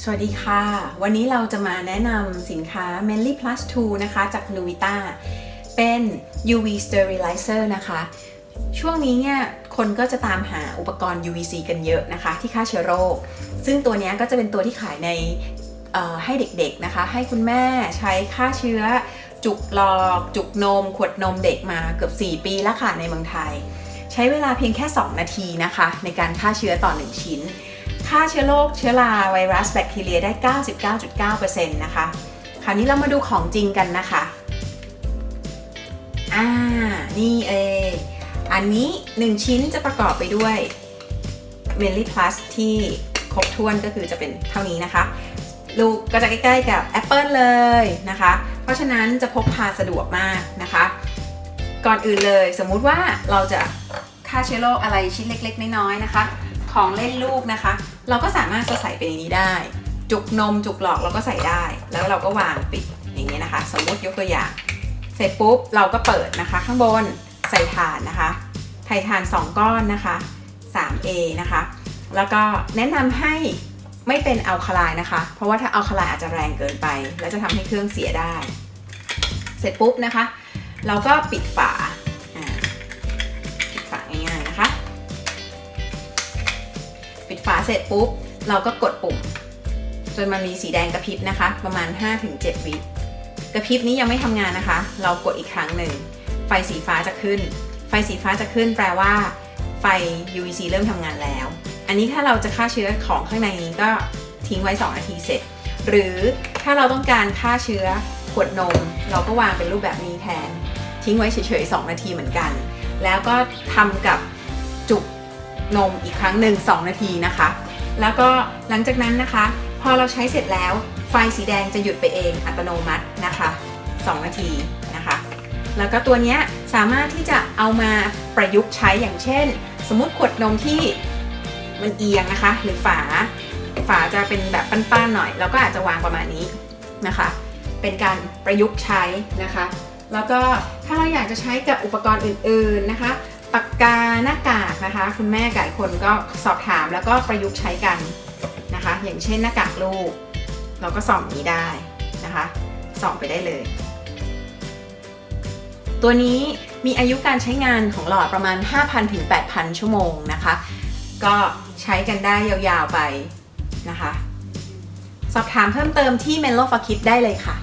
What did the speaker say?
สวัสดีค่ะ วันนี้เราจะมาแนะนำสินค้า Manly Plus 2 นะคะ จาก Nuvita เป็น UV Sterilizer นะคะ ช่วงนี้เนี่ย คนก็จะตามหาอุปกรณ์ UVC กันเยอะนะคะ ที่ฆ่าเชื้อโรค ซึ่งตัวนี้ก็จะเป็นตัวที่ขายในให้เด็กๆนะคะ ให้คุณแม่ใช้ฆ่าเชื้อ จุกหลอก จุกนม ขวดนมเด็กมาเกือบ 4 ปีแล้วค่ะในเมืองไทย ใช้เวลาเพียงแค่ 2 นาทีนะคะ ในการฆ่าเชื้อต่อ 1 ชิ้น ฆ่าเชื้อโรคเชื้อราไวรัสแบคทีเรียได้ 99.9%นะคะ คราวนี้เรามาดูของจริงกันนะคะ อ่า นี่เอ อันนี้ 1 ชิ้นจะประกอบไปด้วย m e l l y Plus ที่ครบถ้วนก็คือจะเป็นเท่านี้นะคะ ลูกก็จะใกล้ๆกับ Apple เลยนะคะ เพราะฉะนั้นจะพกพาสะดวกมากนะคะ ก่อนอื่นเลยสมมุติว่าเราจะฆ่าเชื้อโรคอะไรชิ้นเล็ก ๆ น้อยๆนะคะ ของเล่นลูกนะคะ เราก็สามารถจะใส่ไปในนี้ได้ จุกนมจุกหลอกเราก็ใส่ได้ แล้วเราก็วางปิดอย่างนี้นะคะ สมมติยกตัวอย่าง เสร็จปุ๊บเราก็เปิดนะคะ ข้างบนใส่ถ่านนะคะไถ่ถ่าน 2 ก้อนนะคะ 3A นะคะ แล้วก็แนะนำให้ไม่เป็นอัลคาไลนะคะ เพราะว่าถ้าอัลคาไลอาจจะแรงเกินไป แล้วจะทำให้เครื่องเสียได้ เสร็จปุ๊บนะคะ เราก็ปิดฝา ฝาเสร็จปุ๊บ เราก็กดปุ่ม จนมันมีสีแดงกระพริบนะคะ ประมาณ 5-7 วิกระพริบนี้ยังไม่ทำงานนะคะ เรากดอีกครั้งหนึ่ง ไฟสีฟ้าจะขึ้น ไฟสีฟ้าจะขึ้นแปลว่า ไฟ UVC เริ่มทำงานแล้ว อันนี้ถ้าเราจะฆ่าเชื้อของข้างในนี้ก็ทิ้งไว้ 2 นาทีเสร็จ หรือถ้าเราต้องการฆ่าเชื้อขวดนม เราก็วางเป็นรูปแบบนี้แทน ทิ้งไว้เฉยๆ 2 นาทีเหมือนกัน แล้วก็ทำกับจุก นมอีกครั้งหนึ่ง2 นาทีนะคะ แล้วก็หลังจากนั้นนะคะ พอเราใช้เสร็จแล้วไฟสีแดงจะหยุดไปเองอัตโนมัตินะคะ 2 นาทีนะคะ แล้วก็ตัวนี้สามารถที่จะเอามาประยุกต์ใช้อย่างเช่น สมมติขวดนมที่มันเอียงนะคะ หรือฝาฝาจะเป็นแบบปั้นๆหน่อย เราก็อาจจะวางประมาณนี้นะคะ เป็นการประยุกต์ใช้นะคะ แล้วก็ถ้าเราอยากจะใช้กับอุปกรณ์อื่นๆนะคะ ปากกาหน้ากากนะคะ คุณแม่กับคนก็สอบถามแล้วก็ประยุกต์ใช้กันนะคะ อย่างเช่นหน้ากากลูก เราก็ส่องนี้ได้นะคะส่องไปได้เลย ตัวนี้มีอายุการใช้งานของหลอดประมาณ 5,000ถึง8,000 ชั่วโมงนะคะ ก็ใช้กันได้ยาวๆไปนะคะ สอบถามเพิ่มเติมที่ Menlo f a k i t ได้เลยค่ะ